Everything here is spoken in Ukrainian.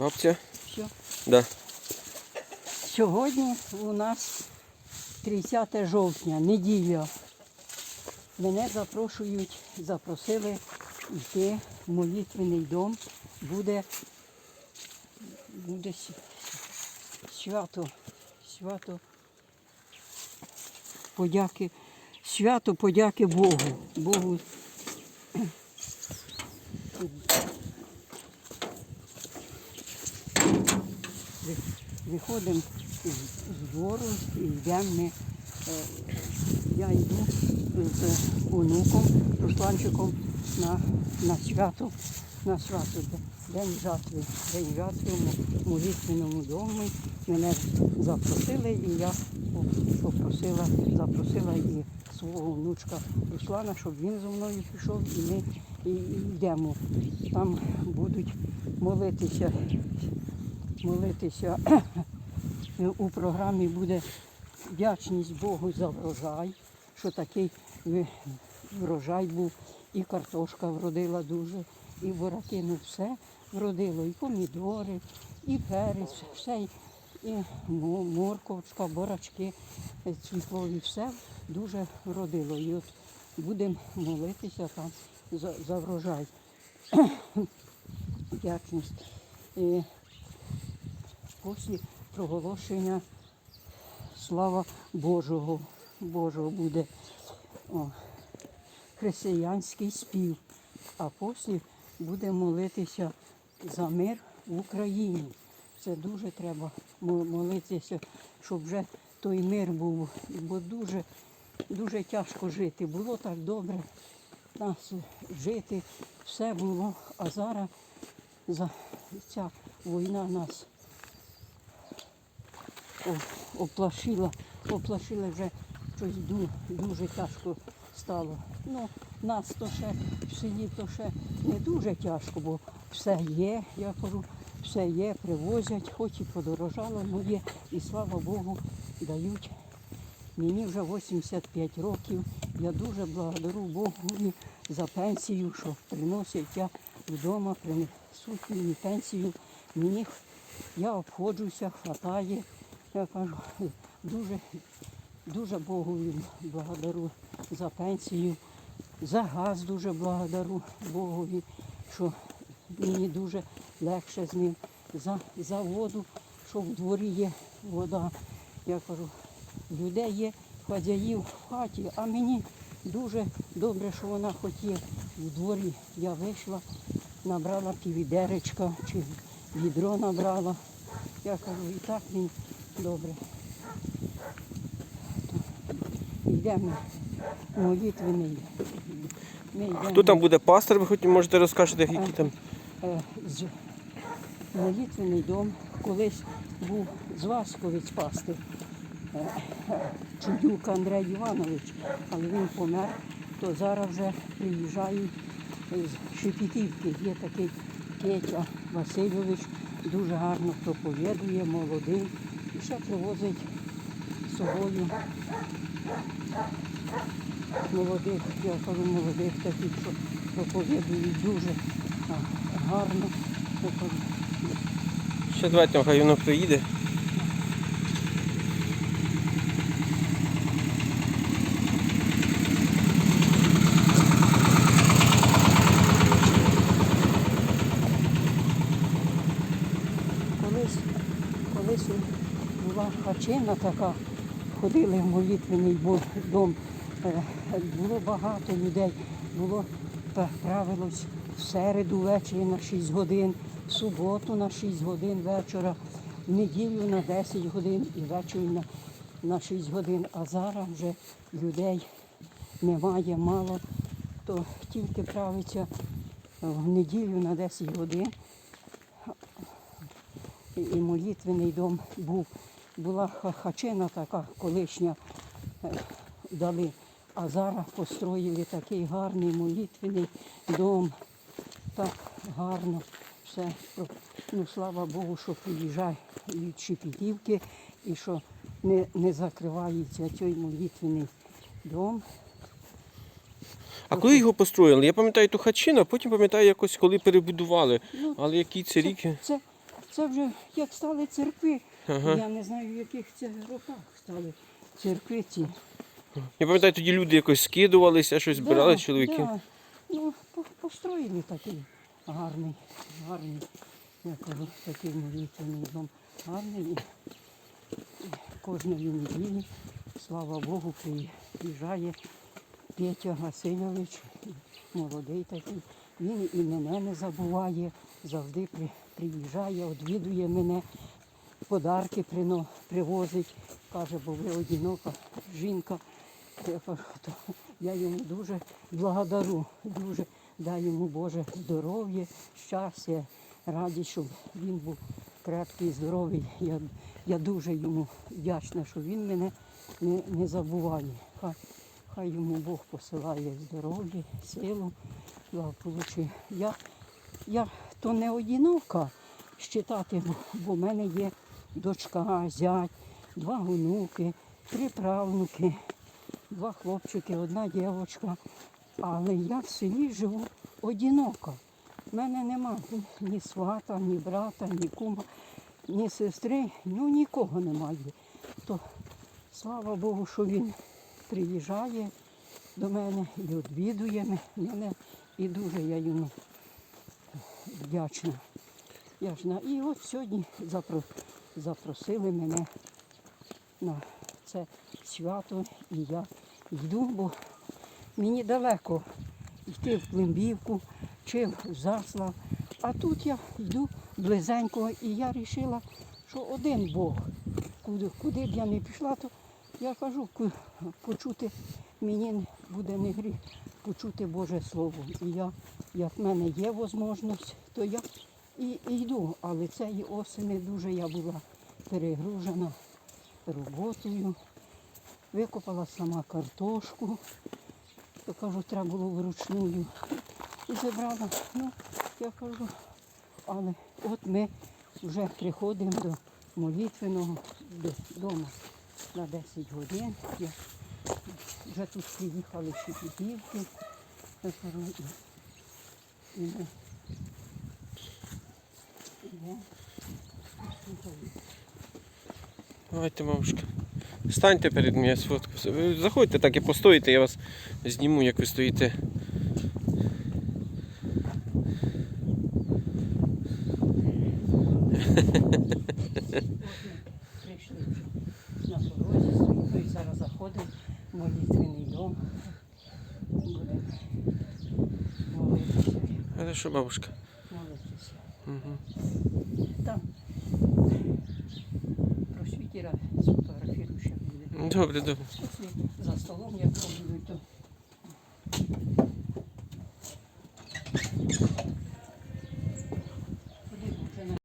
Бабця? Все. Да. Сьогодні у нас 30 жовтня, неділя. Мене запрошують, запросили йти в молитвений дом. Буде, буде свято, свято подяки, свято подяки Богу. Богу. Ви- Виходимо з, двору і йдемо ми. е, Я йду з онуком, Русланчиком на, на свято, на свято, День жатви. День жатви в молитвеному домі. Мене запросили і я попросила, запросила і свого внучка Руслана, щоб він зі мною пішов і ми йдемо. Там будуть молитися, молитися. У програмі буде вдячність Богу за врожай, що такий врожай був, і картошка вродила дуже, і бураки, ну все вродило, і помідори, і перець, все, і мо- морковочка, борачки, е, цвітлові, все дуже вродило. І от будемо молитися там за, за врожай. Вдячність. Після проголошення слава Божого. Божого буде о, християнський спів. А після буде молитися за мир в Україні. Це дуже треба молитися, щоб вже той мир був, бо дуже, дуже тяжко жити. Було так добре нас жити, все було, а зараз за ця війна нас оплашила, оплашила вже щось ду- дуже тяжко стало. Ну, нас то ще в селі то ще не дуже тяжко, бо все є, я кажу, все є, привозять, хоч і подорожало, ну є. І слава Богу, дають. Мені вже 85 років. Я дуже благодарю Богу за пенсію, що приносять я вдома, принесуть мені пенсію. Мені я обходжуся, хватає. Я кажу, дуже, дуже Богу благодарю за пенсію, за газ дуже благодарю Богові, що мені дуже легше з ним. За, за воду, що в дворі є вода. Я кажу, людей є хазяїв в хаті, а мені дуже добре, що вона хоч є в дворі. Я вийшла, набрала півідеречка чи відро набрала. Я кажу, і так мені добре. Йдемо молитвений. Ми йдемо. Хто там буде пастор, ви хоч можете розкажете, які там. Е, з- молитвений дом колись був з Васковець пастир. Е, Чудюк Андрей Іванович, але він помер, то зараз вже приїжджають з Шепетівки. Є такий Петя Васильович, дуже гарно проповідує, молодий. Ще привозить з собою молодих, я кажу, молодих таких, що проповідують дуже гарно. Ще давайте, хай воно приїде. Колись, колись була хачина така, ходили в молитвений дом, е, було багато людей, було правилось в середу ввечері на 6 годин, в суботу на 6 годин вечора, в неділю на 10 годин і ввечері на, на 6 годин. А зараз вже людей немає мало, то тільки правиться в неділю на 10 годин і молитвений дом був. Була хачина така колишня е, дали, а зараз построїли такий гарний молитвений дом. Так гарно все. Ну, слава Богу, що приїжджає від Шепетівки і що не, не закривається цей молитвений дом. А коли його построїли? Я пам'ятаю ту хатчину, а потім пам'ятаю якось, коли перебудували. Ну, Але який це рік? Це, це це вже як стали церкви. Ага. Я не знаю, в яких це роках стали церкви ці. Я пам'ятаю, тоді люди якось скидувалися, щось збирали чоловіки. Да. Ну, по- построїли такий гарний, гарний, я кажу, такий молитвений дом. Гарний. Кожної неділі, слава Богу, приїжджає Петя Васильович, молодий такий. Він і мене не забуває, завжди при, приїжджає, відвідує мене, подарки привозить. Каже, бо ви одинока жінка. Я йому дуже благодарю, дуже дай йому Боже здоров'я, щастя, радість, щоб він був крепкий, здоровий. Я, я дуже йому вдячна, що він мене не, не забуває. Хай, хай йому Бог посилає здоров'я, силу, благополуччя. Я, я то не одинока щитати, бо, в мене є дочка, зять, два онуки, три правнуки два хлопчики, одна дівчинка. Але я в селі живу одинока. У мене нема ні свата, ні брата, ні кума, ні сестри, ну нікого немає. То слава Богу, що він приїжджає до мене і відвідує мене. І дуже я йому вдячна. вдячна. І от сьогодні запро- запросили мене на це свято, і я йду, бо мені далеко йти в Климбівку чи в Заслав. А тут я йду близенько, і я вирішила, що один Бог. Куди, куди б я не пішла, то я кажу, почути мені буде не гріх, почути Боже Слово. І я, як в мене є можливість, то я і, і йду. Але цієї осені дуже я була перегружена роботою. Викопала сама картошку, то кажу, треба було вручную. І забрала. Ну, я кажу, але от ми вже приходимо до молитвеного дому на 10 годин. Вже тут приїхали і, і. Давайте, бабушка. Станьте перед мене, я. Ви заходьте так і постоїте, я вас зніму, як ви стоїте. Прийшли вже на порозі, стоїть, і зараз заходимо в молитвений дом. Будемо молитися, Хорошо, бабушка. Молодец. Угу. Там просвітіра сфотографірую ще буде. Добре, добре. За столом, я пробую, то